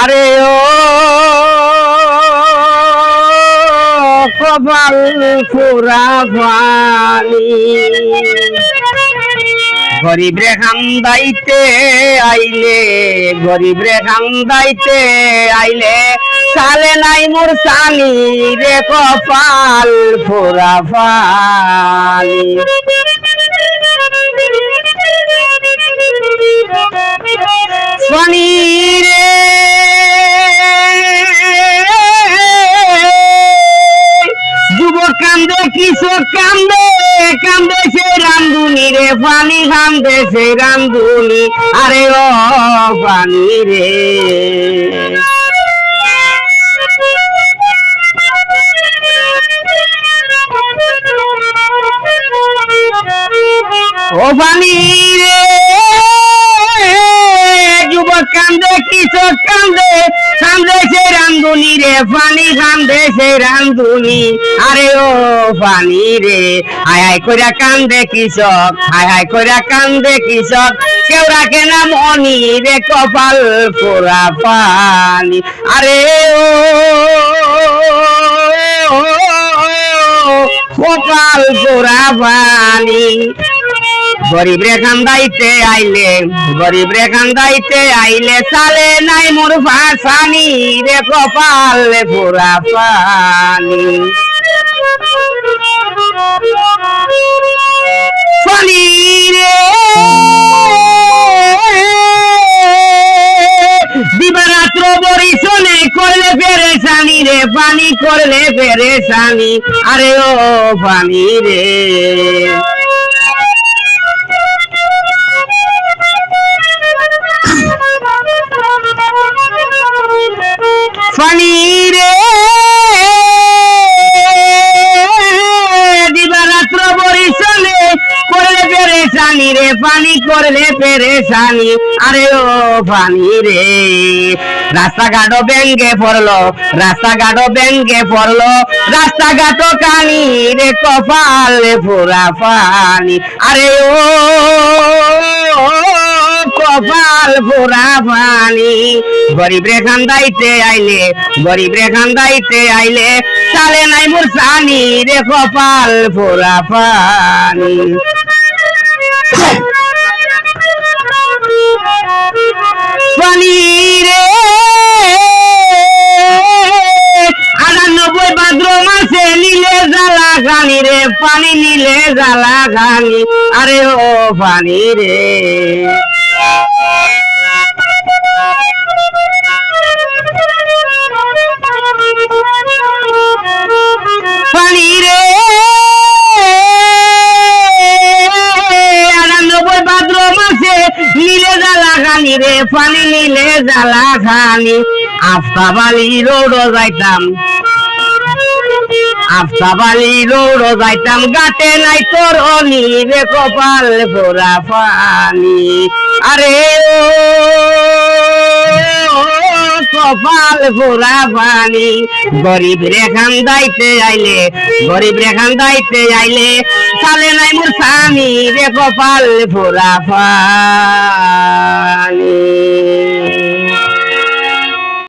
আরে ও কপাল ফুরা পানি গরিব রে খান্দাইতে আইলে, গরিব রে খান্দাইতে আইলে সালে নাই মোর সানি রে কপাল ফুরা পানি কিশোর কান্দে কান্দে সে রান্ধুনি রে, পানি কান্দে সে রান্ধুনি। আরে ও পানি রে। ও পানি রে। যুবক কান্দে, কিশোর কান্দে রান্ধুনি রে পানি কান্দে সে রান্ধুনি আরে ও পানি রে হায় হায় কইরা কান্দে কৃষক হায় হায় কইরা কান্দে কৃষক কেউ রাখে না মনি রে কপাল পোড়া পানি আরে ও কপাল পোড়া পানি গরিব রে খান্দাইতে আইলে গরিব রে খান্দাইতে আইলে সালে নাই মোর ভাসানি রে কপাল পুরা পানি। পানি রে। দিবারাত্র বরিশনে করলে পেরেশানি রে, পানি করলে পেরেশানি। আরে ও পানি রে। ফানি রে দিবারাত্র বরিশালে করলে পেরেশানি রে, পানি করলে পেরেশানি। আরে ও পানি রে রাস্তাঘাটও ব্যাঙ্গে পড়ল, রাস্তাঘাটও ব্যাঙ্গে পড়ল। রাস্তাঘাটও কানি রে, কপালে ফোরা পানি। আরে ও কপাল ফোরা পানি গরিব রে খান্দাইতে আইলে গরিব রে খান্দাইতে আইলে, চালে নাই মোর সানি রে কপাল ফোরা পানি। পানি রে। আটানব্বই ভাদ্র মাসে নিলে জ্বালা খানি রে, পানি নিলে জ্বালা খানি আরে ও পানি রে। নীলে জ্বালা খানি রে পানি নীলে জ্বালা খানি। আফতাবালি রোড যাইতাম। আফতা আফতাবালি রোড যাইতাম, গাতে নাই তোর অনি রে কপাল ভরা পানি আরে ও কপাল ভরা পানি গরিব রেখান দাইতে আইলে, গরিব রেখান দাইতে আইলে, সালে নাই মোর স্বামী রে কপাল ভরা পানি